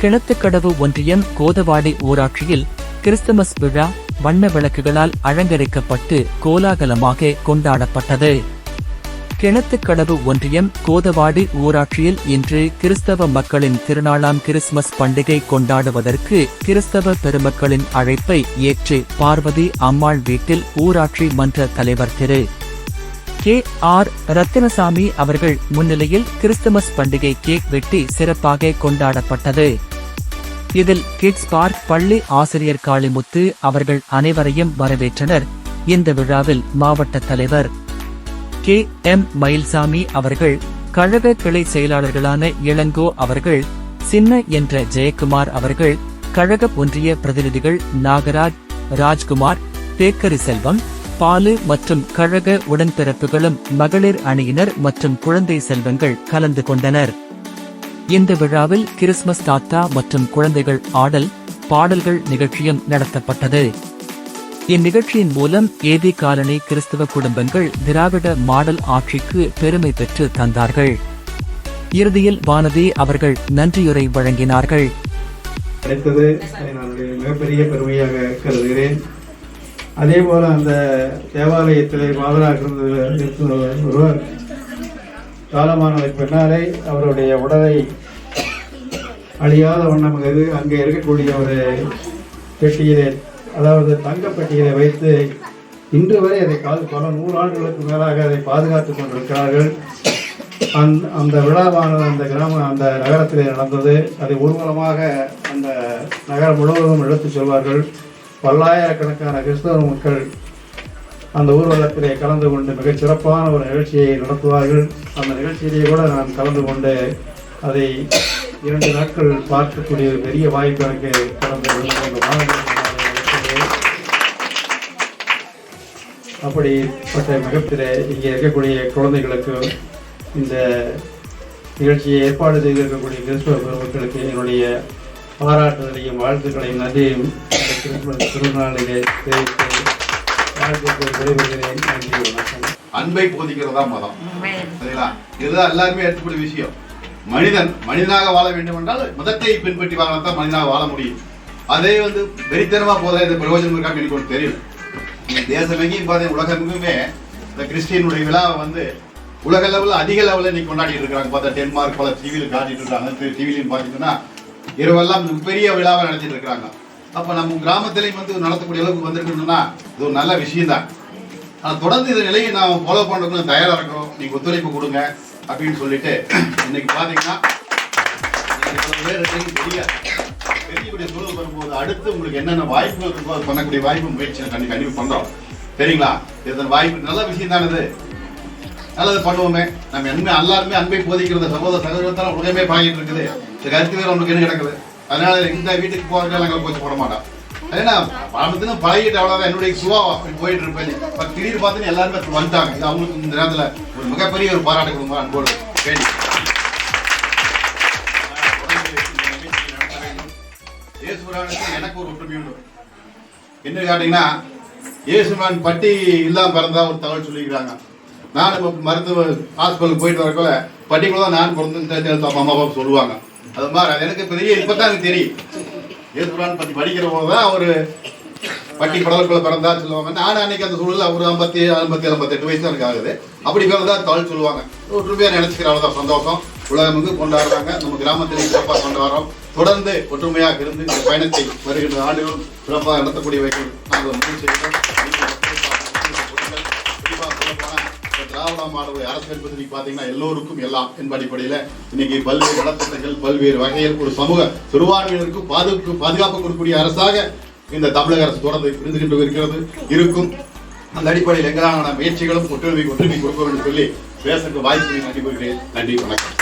கிணத்துக்கடவு ஒன்றியம் கோதவாடி ஊராட்சியில் கிறிஸ்துமஸ் விழா வண்ண விளக்குகளால் அலங்கரிக்கப்பட்டு கோலாகலமாக கொண்டாடப்பட்டது. கிணத்துக்கடவு ஒன்றியம் கோதவாடி ஊராட்சியில் இன்று கிறிஸ்தவ மக்களின் திருநாளாம் கிறிஸ்துமஸ் பண்டிகை கொண்டாடுவதற்கு கிறிஸ்தவ பெருமக்களின் அழைப்பை ஏற்று பார்வதி அம்மாள் வீட்டில் ஊராட்சி மன்ற தலைவர் திரு. கே. ஆர். ரத்தினசாமி அவர்கள் முன்னிலையில் கிறிஸ்துமஸ் பண்டிகை கேக் வெட்டி சிறப்பாக கொண்டாடப்பட்டது. இதில் கிட்ஸ் பார்க் பள்ளி ஆசிரியர் காளிமுத்து அவர்கள் அனைவரையும் வரவேற்றனர். இந்த விழாவில் மாவட்ட தலைவர் கே எம் மயில்சாமி அவர்கள் கழக கிளை செயலாளர்களான இளங்கோ அவர்கள் சின்ன என்ற ஜெயக்குமார் அவர்கள் கழக ஒன்றிய பிரதிநிதிகள் நாகராஜ் ராஜ்குமார் பேக்கரி செல்வம் பாலு மற்றும் கழக உடன்பிறப்புகளும் மகளிர் அணியினர் மற்றும் குழந்தை செல்வங்கள் கலந்து கொண்டனர். இந்த விழாவில் கிறிஸ்துமஸ் தாத்தா மற்றும் குழந்தைகள் ஆடல் பாடல்கள் நிகழ்ச்சியும் நடத்தப்பட்டது. இந்நிகழ்ச்சியின் மூலம் ஏதி காலனி கிறிஸ்தவ குடும்பங்கள் திராவிட மாடல் ஆட்சிக்கு பெருமை பெற்று தந்தார்கள். இறுதியில் வானதி அவர்கள் நன்றியுரை வழங்கினார்கள். கிடைத்தது மிகப்பெரிய பெருமையாக கருதுகிறேன். அதே போல அந்த தேவாலயத்திலே மாதராக இருந்த இருந்த ஒருவர் காலமானதுக்கு பின்னாலே அவருடைய உடலை அழியாத வண்ணம் இது அங்கே இருக்கக்கூடிய ஒரு பெட்டியிலே அதாவது தங்க பெட்டியிலே வைத்து இன்று வரை அதை கால் பல நூறாண்டுகளுக்கு மேலாக அதை பாதுகாத்துக் கொண்டிருக்கிறார்கள். அந்த அந்த விழாவானது அந்த கிராம அந்த நகரத்திலே நடந்தது. அதை ஊர்வலமாக அந்த நகரம் முழுவதும் எடுத்துச் செல்வார்கள். பல்லாயிரக்கணக்கான கிறிஸ்தவ மக்கள் அந்த ஊர்வலத்திலே கலந்து கொண்டு மிகச் சிறப்பான ஒரு நிகழ்ச்சியை நடத்துவார்கள். அந்த நிகழ்ச்சியிலே கூட நான் கலந்து கொண்டு அதை இரண்டு நாட்கள் பார்க்கக்கூடிய ஒரு பெரிய வாய்ப்பு எனக்கு கடந்த அப்படிப்பட்ட மிகத்தில் இங்கே இருக்கக்கூடிய குழந்தைகளுக்கு இந்த நிகழ்ச்சியை ஏற்பாடு செய்திருக்கக்கூடிய கிறிஸ்துவ பெருமக்களுக்கு என்னுடைய பாராட்டுதலையும் வாழ்த்துக்களையும் நன்றியும் கிறிஸ்துமஸ் திருநாளிலே தெரிவித்து விடைபெறுகிறேன் நன்றி வணக்கம் அன்பை போதிக்கிறதா மதம். சரிங்களா? இதுதான் எல்லாருமே ஏற்றுக்கூடிய விஷயம். மனிதன் மனிதனாக வாழ வேண்டும் என்றால் மதத்தை பின்பற்றி வாழத்தான் மனிதனாக வாழ முடியும். அதே வந்து வெறித்தனமா போதா இது பிரயோஜனம் இருக்கான்னு எனக்கு ஒன்று தெரியும். இந்த தேசம் எங்கேயும் பார்த்தீங்க உலகமெங்குமே இந்த கிறிஸ்டியனுடைய விழாவை வந்து உலக லெவலில் அதிக லெவலில் இன்னைக்கு கொண்டாடிட்டு இருக்காங்க. பார்த்தா டென்மார்க் பல டிவியில் காட்டிட்டு இருக்காங்க. டிவிலையும் பார்த்தீங்கன்னா இரவெல்லாம் பெரிய விழாவை நடத்திட்டு இருக்காங்க. அப்போ நம்ம கிராமத்திலையும் வந்து நடத்தக்கூடிய அளவுக்கு வந்திருக்கணும்னா இது ஒரு நல்ல விஷயம் தான் ஆனால் தொடர்ந்து இந்த நிலையை நான் ஃபாலோ பண்ணுறதுக்கு தயாராக இருக்கிறோம் நீங்கள் ஒத்துழைப்பு கொடுங்க அப்படின்னு சொல்லிட்டு இன்னைக்கு பார்த்தீங்கன்னா தெரியாது பெரியக்கூடிய சூழல் வரும்போது அடுத்து உங்களுக்கு என்னென்ன வாய்ப்புகள் இருக்கோ அது பண்ணக்கூடிய வாய்ப்பு முயற்சி கண்டி கண்டிப்பாக பண்ணுறோம் சரிங்களா? இதன் வாய்ப்பு நல்ல விஷயம் தானது நல்லது பண்ணுவோமே. நம்ம என்ன எல்லாருமே அன்பை போதிக்கிறது சகோதர சகோதரத்தால் உலகமே பாகிட்டு இருக்குது. இந்த கருத்து வேறு உங்களுக்கு என்ன கிடக்குது. அதனால இந்த வீட்டுக்கு போகிறதுக்கு நாங்கள் போச்சு போட மாட்டோம் ஏன்னா பழமத்துல பழகிட்டு அவ்வளோதான் என்னுடைய சுவா போயிட்டு இருப்பேன். இப்போ திடீர்னு பார்த்துன்னு எல்லாருமே வந்துட்டாங்க. இது அவங்களுக்கு இந்த நேரத்தில் ஒரு மிகப்பெரிய ஒரு பாராட்டு கொடுங்க அன்போடு. வேண்டி எனக்கு ஒரு ஒற்றுமை உண்டு. என்ன கேட்டீங்கன்னா இயேசுமான் பட்டி இல்லாம பிறந்தா ஒரு தகவல் சொல்லிக்கிறாங்க நான் இப்போ மருத்துவ ஹாஸ்பிட்டலுக்கு போயிட்டு வரக்குள்ள பட்டிக்குள்ள தான் நான் பிறந்து அம்மா அப்பா சொல்லுவாங்க. அது மாதிரி அது எனக்கு பெரிய இப்பதான் எனக்கு தெரியும். ஏசுரான் பத்தி படிக்கிற போது தான் அவர் பட்டி படலுக்குள்ள பிறந்தா சொல்லுவாங்க. நான் அன்னைக்கு அந்த சூழல் ஒரு ஐம்பத்தி ஐம்பத்தி ஐம்பத்தெட்டு வயசு எனக்கு ஆகுது. அப்படி பிறந்தா தகவல் சொல்லுவாங்க. ஒரு ரூபாய் நினைச்சுக்கிற அவ்வளோதான் சந்தோஷம். உலகமுக்கு கொண்டாடுறாங்க. நம்ம கிராமத்தில் சிறப்பாக கொண்டாடுறோம். தொடர்ந்து ஒற்றுமையாக இருந்து இந்த பயணத்தை வருகின்ற ஆண்டுகளும் சிறப்பாக நடத்தக்கூடிய வைக்கணும் நாங்கள் முயற்சி செய்கிறோம். திராவிட மாடல் அரசு என்பது இன்னைக்கு பார்த்தீங்கன்னா எல்லோருக்கும் எல்லாம் என்ப அடிப்படையில் இன்னைக்கு பல்வேறு நலத்திட்டங்கள் பல்வேறு வகையில் ஒரு சமூக சிறுபான்மையினருக்கு பாதுகாப்பு பாதுகாப்பு கொடுக்கக்கூடிய அரசாக இந்த தமிழக அரசு தொடர்ந்து இருந்து இருக்கிறது. இருக்கும். அந்த அடிப்படையில் எங்களான முயற்சிகளும் ஒற்றுமை ஒற்றுமை கொடுக்க வேண்டும் சொல்லி பேசுறதுக்கு வாய்ப்பு நன்றி கூறுகிறேன். நன்றி வணக்கம்.